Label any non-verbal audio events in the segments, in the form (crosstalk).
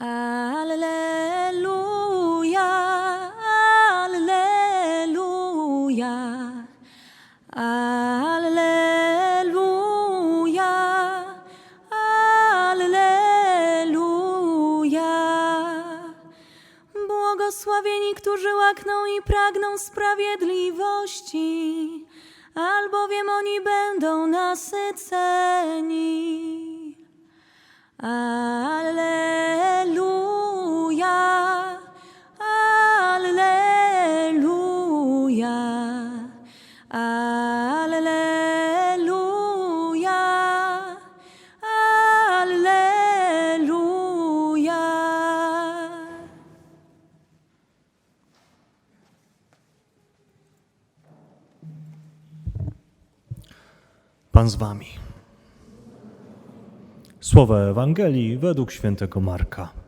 Alleluja, Alleluja, Alleluja, Alleluja. Błogosławieni, którzy łakną i pragną sprawiedliwości, albowiem oni będą nasyceni. Alleluja, Alleluja, Alleluja, Alleluja. Pan z wami. Słowa Ewangelii według świętego Marka.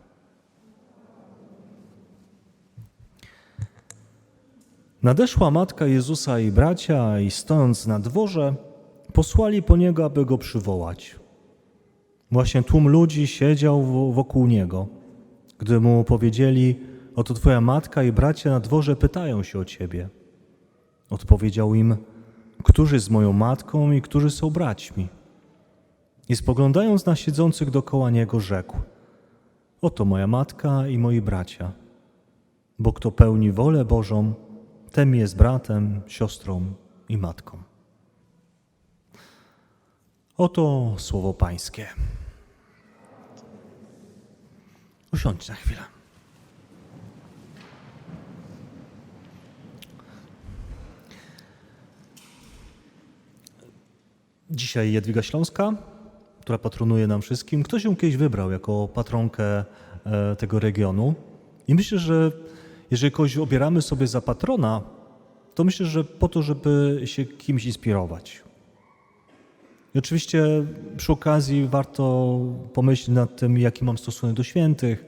Nadeszła matka Jezusa i bracia i stojąc na dworze, posłali po niego, aby go przywołać. Właśnie tłum ludzi siedział wo- wokół niego. Gdy mu powiedzieli, oto twoja matka i bracia na dworze pytają się o ciebie. Odpowiedział im, którzy z moją matką i którzy są braćmi. I spoglądając na siedzących dokoła niego, rzekł: Oto moja matka i moi bracia. Bo kto pełni wolę Bożą, ten jest bratem, siostrą i matką. Oto słowo Pańskie. Usiądź na chwilę. Dzisiaj Jadwiga Śląska, która patronuje nam wszystkim. Ktoś ją kiedyś wybrał jako patronkę e, tego regionu. I myślę, że jeżeli kogoś obieramy sobie za patrona, to myślę, że po to, żeby się kimś inspirować. I oczywiście przy okazji warto pomyśleć nad tym, jaki mam stosunek do świętych,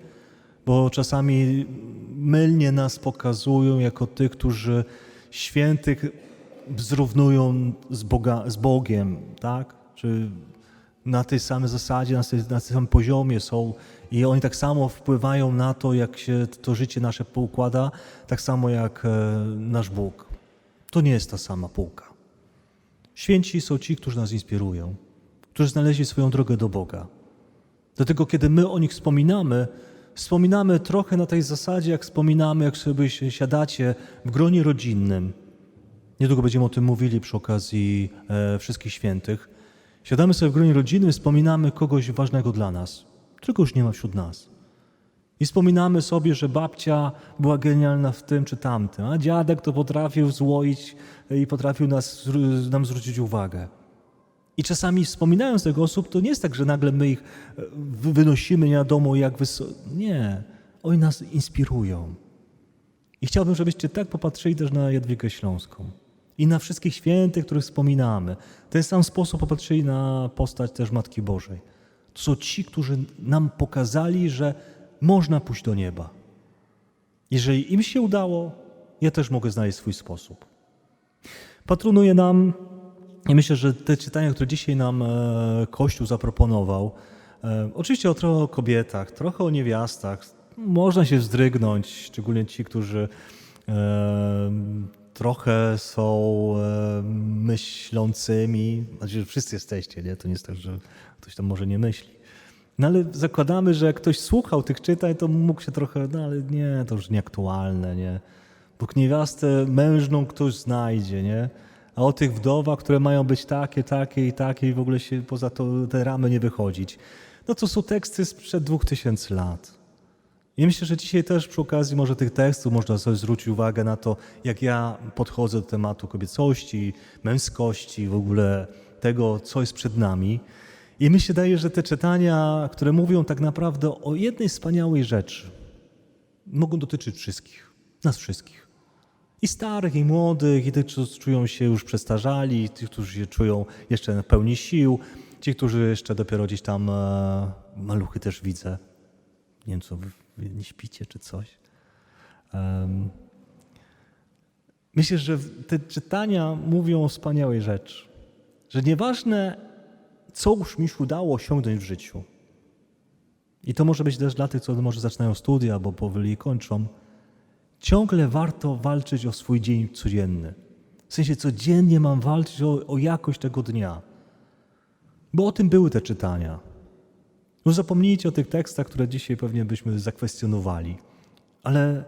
bo czasami mylnie nas pokazują jako tych, którzy świętych zrównują z, Boga, z Bogiem, tak? Czy na tej samej zasadzie, na na tym samym poziomie są i oni tak samo wpływają na to, jak się to życie nasze poukłada, tak samo jak e, nasz Bóg. To nie jest ta sama półka. Święci są ci, którzy nas inspirują, którzy znaleźli swoją drogę do Boga. Dlatego, kiedy my o nich wspominamy, wspominamy trochę na tej zasadzie, jak wspominamy, jak sobie siadacie w gronie rodzinnym. Niedługo będziemy o tym mówili przy okazji e, Wszystkich Świętych. Siadamy sobie w gronie rodzinnym, wspominamy kogoś ważnego dla nas, którego już nie ma wśród nas. I wspominamy sobie, że babcia była genialna w tym czy tamtym, a dziadek to potrafił złoić i potrafił nas, nam zwrócić uwagę. I czasami wspominając tych osób, to nie jest tak, że nagle my ich e, wy- wynosimy nie wiadomo jak wysoko. Nie, oni nas inspirują. I chciałbym, żebyście tak popatrzyli też na Jadwigę Śląską i na wszystkich świętych, których wspominamy. Ten sam sposób popatrzyli na postać też Matki Bożej. To są ci, którzy nam pokazali, że można pójść do nieba. Jeżeli im się udało, ja też mogę znaleźć swój sposób. Patronuje nam i myślę, że te czytania, które dzisiaj nam e, Kościół zaproponował, e, oczywiście o trochę o kobietach, trochę o niewiastach, można się wzdrygnąć, szczególnie ci, którzy e, trochę są myślącymi, znaczy wszyscy jesteście, nie? to nie jest tak, że ktoś tam może nie myśli. No ale zakładamy, że jak ktoś słuchał tych czytań, to mógł się trochę, no ale nie, to już nieaktualne, nie? Bóg niewiastę mężną ktoś znajdzie, nie? A o tych wdowach, które mają być takie, takie i takie i w ogóle się poza to, te ramy nie wychodzić. No to są teksty sprzed dwóch tysięcy lat. I myślę, że dzisiaj też przy okazji może tych tekstów można sobie zwrócić uwagę na to, jak ja podchodzę do tematu kobiecości, męskości, w ogóle tego, co jest przed nami. I mi się daje, że te czytania, które mówią tak naprawdę o jednej wspaniałej rzeczy, mogą dotyczyć wszystkich, nas wszystkich. I starych, i młodych, i tych, którzy czują się już przestarzali, i tych, którzy się czują jeszcze na pełni sił, ci, którzy jeszcze dopiero gdzieś tam e, maluchy też widzę. Nie wiem, co wy, nie śpicie czy coś. Em, myślę, że te czytania mówią o wspaniałej rzeczy. Że nieważne, co już mi się udało osiągnąć w życiu. i to może być też dla tych, co może zaczynają studia, albo powoli je kończą, ciągle warto walczyć o swój dzień codzienny. W sensie codziennie mam walczyć o, o jakość tego dnia. Bo o tym były te czytania. No zapomnijcie o tych tekstach, które dzisiaj pewnie byśmy zakwestionowali. Ale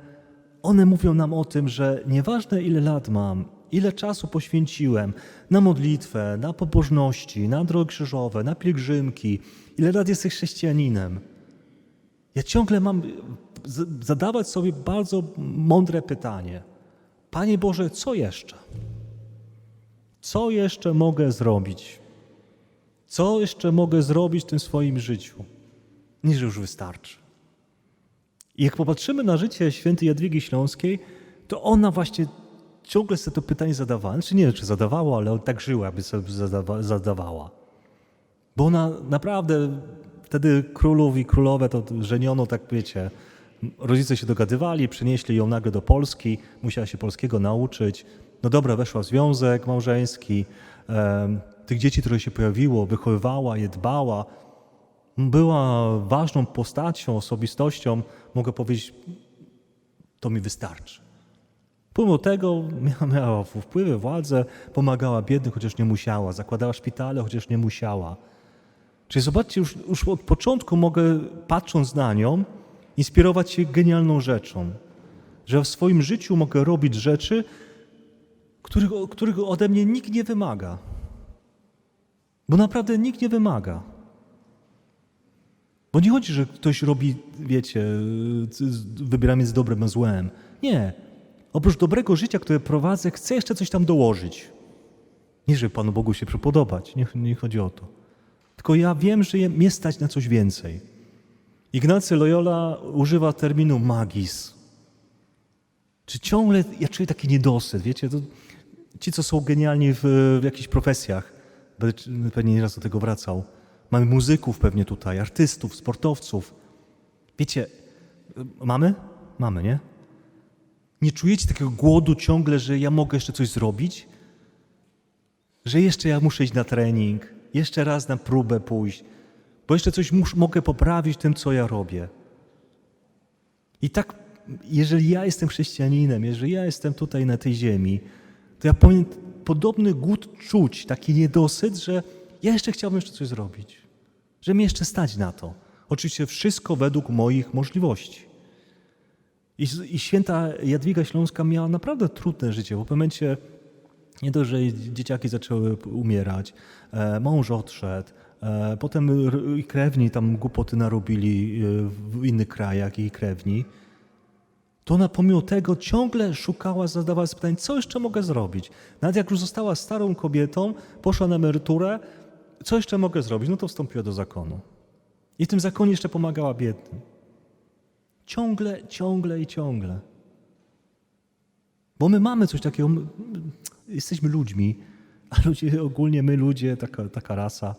one mówią nam o tym, że nieważne ile lat mam, ile czasu poświęciłem na modlitwę, na pobożności, na drogi krzyżowe, na pielgrzymki, ile lat jesteś chrześcijaninem, ja ciągle mam zadawać sobie bardzo mądre pytanie. Panie Boże, co jeszcze? Co jeszcze mogę zrobić? Co jeszcze mogę zrobić w tym swoim życiu? Nie, że już wystarczy. I jak popatrzymy na życie świętej Jadwigi Śląskiej, to ona właśnie ciągle sobie to pytanie zadawała. Znaczy nie, czy zadawała, ale tak żyła, aby sobie zadawa- zadawała. Bo ona naprawdę, wtedy królów i królowe to żeniono, tak wiecie, rodzice się dogadywali, przynieśli ją nagle do Polski, musiała się polskiego nauczyć. No dobra, weszła w związek małżeński, tych dzieci, które się pojawiło, wychowywała je, dbała. Była ważną postacią, osobistością, mogę powiedzieć, to mi wystarczy. Pomimo tego miała, wpływy, władzę, pomagała biednym, chociaż nie musiała, zakładała szpitale, chociaż nie musiała. Czyli zobaczcie, już, już od początku mogę, patrząc na nią, inspirować się genialną rzeczą, że w swoim życiu mogę robić rzeczy, których, których ode mnie nikt nie wymaga. Bo naprawdę nikt nie wymaga. Bo nie chodzi, że ktoś robi, wiecie, wybiera między dobrem a złem. Nie. Oprócz dobrego życia, które prowadzę, chcę jeszcze coś tam dołożyć. Nie, żeby Panu Bogu się przypodobać. Nie, nie chodzi o to. Tylko ja wiem, że mnie stać na coś więcej. Ignacy Loyola używa terminu magis. Czy ciągle ja czuję taki niedosyt, wiecie? To ci, co są genialni w, w jakichś profesjach, będę pewnie nieraz do tego wracał. Mamy muzyków pewnie tutaj, artystów, sportowców. Wiecie, mamy? Mamy, nie? Nie czujecie takiego głodu ciągle, że ja mogę jeszcze coś zrobić? Że jeszcze ja muszę iść na trening, jeszcze raz na próbę pójść, bo jeszcze coś mus, mogę poprawić tym, co ja robię. I tak, jeżeli ja jestem chrześcijaninem, jeżeli ja jestem tutaj na tej ziemi, to ja powinien podobny głód czuć, taki niedosyt, że ja jeszcze chciałbym jeszcze coś zrobić, że mnie jeszcze stać na to. Oczywiście wszystko według moich możliwości. I, I święta Jadwiga Śląska miała naprawdę trudne życie. W pewnym momencie nie dość, że dzieciaki zaczęły umierać, e, mąż odszedł, e, potem krewni tam głupoty narobili e, w innych krajach i krewni, to ona pomimo tego ciągle szukała, zadawała sobie pytanie, co jeszcze mogę zrobić? Nawet jak już została starą kobietą, poszła na emeryturę, co jeszcze mogę zrobić? No to wstąpiła do zakonu. I w tym zakonie jeszcze pomagała biednym. Ciągle, ciągle i ciągle. Bo my mamy coś takiego, my, my, jesteśmy ludźmi, a ludzie, ogólnie my ludzie, taka, taka rasa,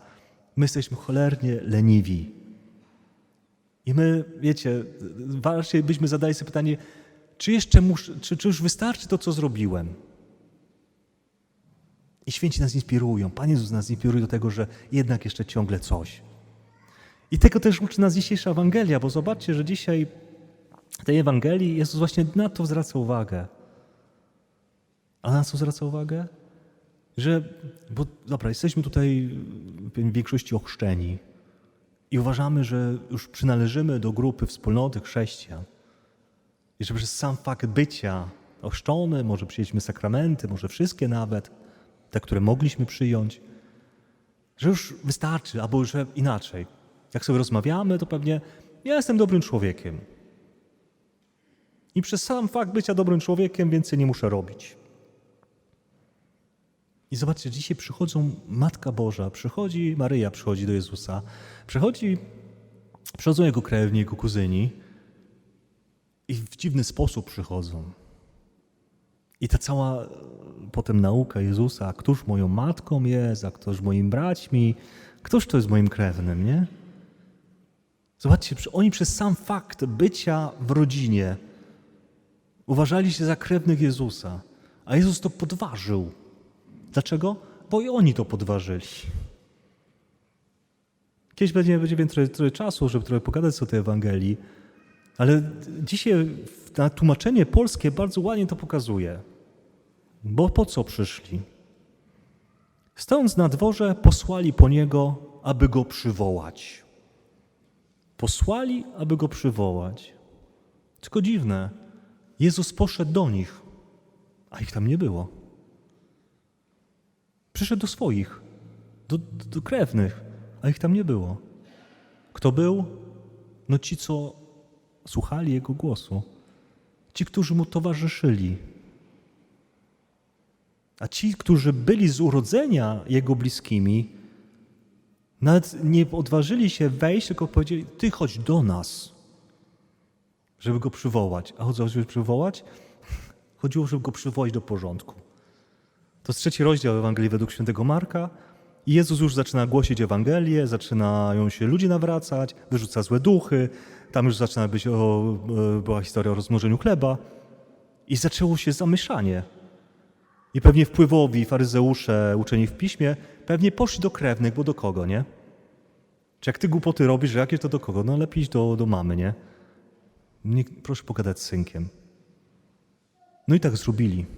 my jesteśmy cholernie leniwi. I my, wiecie, raczej byśmy zadali sobie pytanie, czy jeszcze muszę, czy, czy już wystarczy to, co zrobiłem? I święci nas inspirują. Pan Jezus nas inspiruje do tego, że jednak jeszcze ciągle coś. I tego też uczy nas dzisiejsza Ewangelia, bo zobaczcie, że dzisiaj w tej Ewangelii Jezus właśnie na to zwraca uwagę. A na co zwraca uwagę? Że, bo dobra, jesteśmy tutaj w większości ochrzczeni i uważamy, że już przynależymy do grupy wspólnoty chrześcijan. I że przez sam fakt bycia ochrzczony, może przyjęliśmy sakramenty, może wszystkie nawet, te, które mogliśmy przyjąć, że już wystarczy, albo że inaczej. Jak sobie rozmawiamy, to pewnie ja jestem dobrym człowiekiem. I przez sam fakt bycia dobrym człowiekiem więcej nie muszę robić. I zobaczcie, dzisiaj przychodzą Matka Boża, przychodzi Maryja, przychodzi do Jezusa, przychodzi, przychodzą jego krewni, jego kuzyni i w dziwny sposób przychodzą. I ta cała e, potem nauka Jezusa, a któż moją matką jest, a któż moim braćmi, któż to jest moim krewnym, nie? Zobaczcie, oni przez sam fakt bycia w rodzinie uważali się za krewnych Jezusa, a Jezus to podważył. Dlaczego? Bo i oni to podważyli. Kiedyś będzie, będzie więcej trochę, czasu, żeby trochę pogadać o tej Ewangelii, ale dzisiaj na tłumaczenie polskie bardzo ładnie to pokazuje. Bo po co przyszli? Stojąc na dworze, posłali po niego, aby go przywołać. Posłali, aby go przywołać. Tylko dziwne, Jezus poszedł do nich, a ich tam nie było. Przyszedł do swoich, do, do, krewnych, a ich tam nie było. Kto był? No ci, co słuchali Jego głosu. Ci, którzy Mu towarzyszyli. A ci, którzy byli z urodzenia Jego bliskimi, nawet nie odważyli się wejść, tylko powiedzieli, Ty chodź do nas, żeby Go przywołać. A o co żeby przywołać? Chodziło, żeby Go przywołać do porządku. To jest trzeci rozdział Ewangelii według świętego Marka. I Jezus już zaczyna głosić Ewangelię, zaczynają się ludzie nawracać, wyrzuca złe duchy. Tam już zaczyna być o, e, była historia o rozmnożeniu chleba. I zaczęło się zamieszanie. I pewnie wpływowi faryzeusze, uczeni w piśmie, pewnie poszli do krewnych, bo do kogo, nie? Czy jak ty głupoty robisz, że jakieś to do kogo? No lepiej iść do, do mamy, nie? nie? Proszę pogadać z synkiem. No i tak zrobili.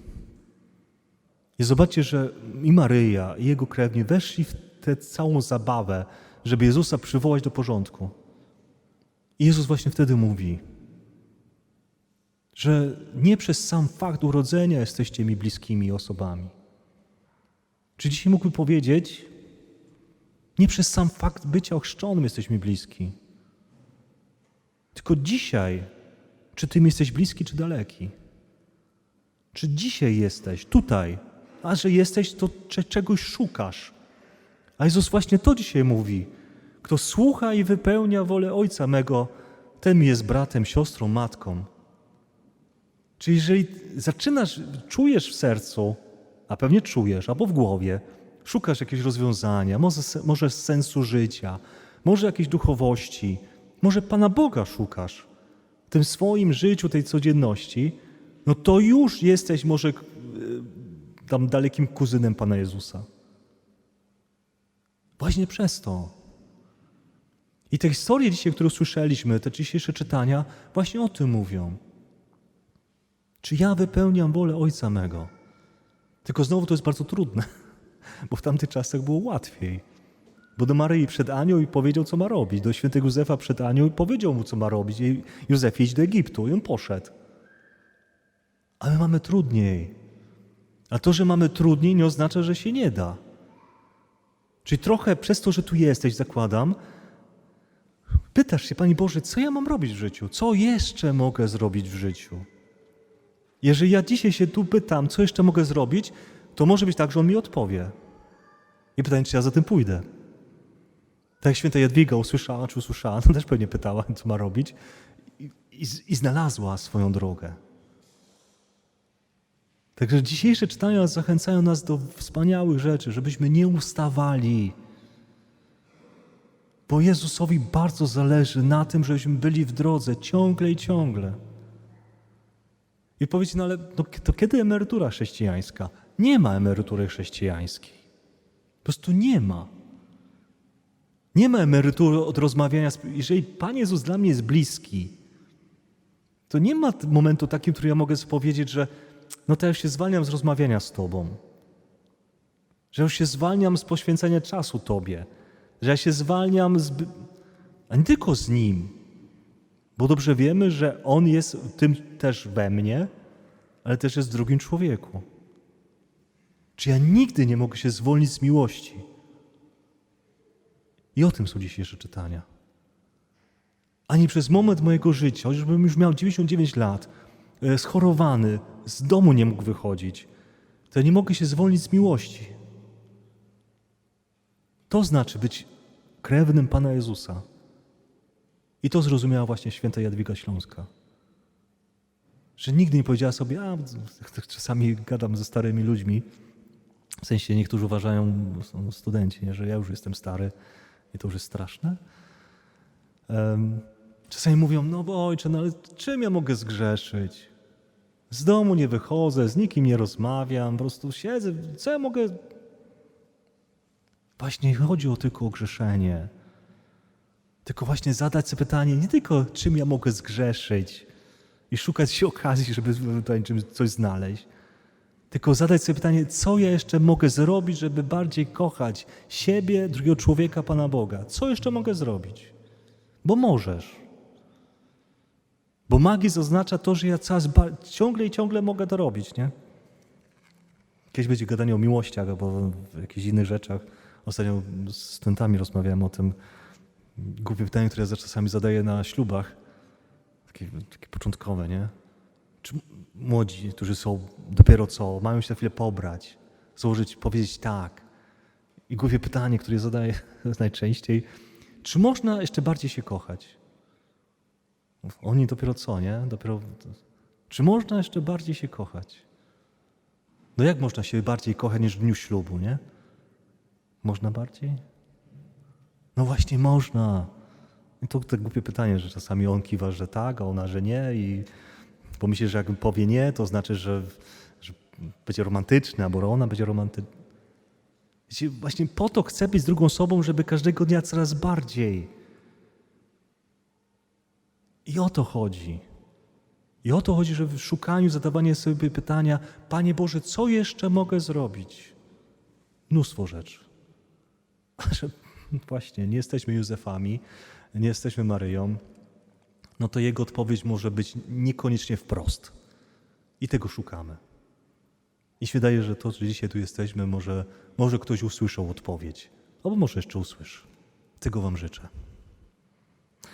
I zobaczcie, że i Maryja, i jego krewni weszli w tę całą zabawę, żeby Jezusa przywołać do porządku. I Jezus właśnie wtedy mówi, że nie przez sam fakt urodzenia jesteście mi bliskimi osobami. Czy dzisiaj mógłby powiedzieć, nie przez sam fakt bycia ochrzczonym jesteś mi bliski. Tylko dzisiaj, czy ty mi jesteś bliski, czy daleki? Czy dzisiaj jesteś tutaj, a że jesteś, to cze- czegoś szukasz. A Jezus właśnie to dzisiaj mówi. Kto słucha i wypełnia wolę Ojca mego, ten jest bratem, siostrą, matką. Czyli jeżeli zaczynasz, czujesz w sercu, a pewnie czujesz, albo w głowie, szukasz jakiegoś rozwiązania, może, może sensu życia, może jakiejś duchowości, może Pana Boga szukasz w tym swoim życiu, tej codzienności, no to już jesteś może tam dalekim kuzynem Pana Jezusa. Właśnie przez to. I te historie dzisiaj, które usłyszeliśmy, te dzisiejsze czytania, właśnie o tym mówią. Czy ja wypełniam wolę Ojca mego? Tylko znowu to jest bardzo trudne, (laughs) bo w tamtych czasach było łatwiej. Bo do Maryi przed Anią i powiedział, co ma robić. Do świętego Józefa przed Anią i powiedział mu, co ma robić. I Józef idź do Egiptu. I on poszedł. My mamy trudniej. A to, że mamy trudniej, nie oznacza, że się nie da. Czyli trochę przez to, że tu jesteś, zakładam, pytasz się, Panie Boże, co ja mam robić w życiu? Co jeszcze mogę zrobić w życiu? Jeżeli ja dzisiaj się tu pytam, co jeszcze mogę zrobić, to może być tak, że On mi odpowie. I pytanie, czy ja za tym pójdę. Tak jak święta Jadwiga usłyszała, czy usłyszała, no (laughs) też pewnie pytała, co ma robić i, i, i znalazła swoją drogę. Także dzisiejsze czytania zachęcają nas do wspaniałych rzeczy, żebyśmy nie ustawali. Bo Jezusowi bardzo zależy na tym, żebyśmy byli w drodze ciągle i ciągle. I powiecie, no ale to, to kiedy emerytura chrześcijańska? Nie ma emerytury chrześcijańskiej. Po prostu nie ma. Nie ma emerytury od rozmawiania. Jeżeli Pan Jezus dla mnie jest bliski, to nie ma momentu takim, który ja mogę powiedzieć, że no to ja się zwalniam z rozmawiania z Tobą. Że już się zwalniam z poświęcenia czasu Tobie. Że ja się zwalniam z... A nie tylko z Nim. Bo dobrze wiemy, że On jest tym też we mnie, ale też jest w drugim człowieku. Czy ja nigdy nie mogę się zwolnić z miłości? I o tym są dzisiejsze czytania. Ani przez moment mojego życia, chociażbym już miał 99 lat, schorowany, z domu nie mógł wychodzić, to ja nie mogę się zwolnić z miłości. To znaczy być krewnym Pana Jezusa. I to zrozumiała właśnie święta Jadwiga Śląska. Że nigdy nie powiedziała sobie, a czasami gadam ze starymi ludźmi, w sensie niektórzy uważają, są studenci, nie, że ja już jestem stary i to już jest straszne. Em, czasami mówią, no bo ojcze, no ale czym ja mogę zgrzeszyć? Z domu nie wychodzę, z nikim nie rozmawiam, po prostu siedzę, co ja mogę... Właśnie chodzi o tylko o grzeszenie. Tylko właśnie zadać sobie pytanie, nie tylko czym ja mogę zgrzeszyć i szukać się okazji, żeby tutaj czymś coś znaleźć, tylko zadać sobie pytanie, co ja jeszcze mogę zrobić, żeby bardziej kochać siebie, drugiego człowieka, Pana Boga. Co jeszcze mogę zrobić? Bo możesz. Bo magizm oznacza to, że ja ba- ciągle i ciągle mogę to robić, nie? Kiedyś będzie gadanie o miłościach albo w jakichś innych rzeczach. Ostatnio z studentami rozmawiałem o tym głupie pytanie, które ja czasami zadaję na ślubach. Takie, takie początkowe, nie? Czy młodzi, którzy są dopiero co, mają się na chwilę pobrać, założyć, powiedzieć tak. I głupie pytanie, które zadaję (laughs) najczęściej, czy można jeszcze bardziej się kochać? Oni dopiero co, nie? Dopiero... Czy można jeszcze bardziej się kochać? No jak można się bardziej kochać niż w dniu ślubu, nie? Można bardziej? No właśnie można. I to te głupie pytanie, że czasami on kiwa, że tak, a ona, że nie i pomyśli, że jak powie nie, to znaczy, że, że będzie romantyczny, albo ona będzie romantyczna. Właśnie po to chcę być z drugą osobą, żeby każdego dnia coraz bardziej. I o to chodzi. I o to chodzi, że w szukaniu, zadawanie sobie pytania, Panie Boże, co jeszcze mogę zrobić? Mnóstwo rzeczy. A (laughs) że właśnie nie jesteśmy Józefami, nie jesteśmy Maryją, no to jego odpowiedź może być niekoniecznie wprost. I tego szukamy. I się wydaje, że to, że dzisiaj tu jesteśmy, może, może ktoś usłyszał odpowiedź, albo może jeszcze usłyszy. Tego Wam życzę.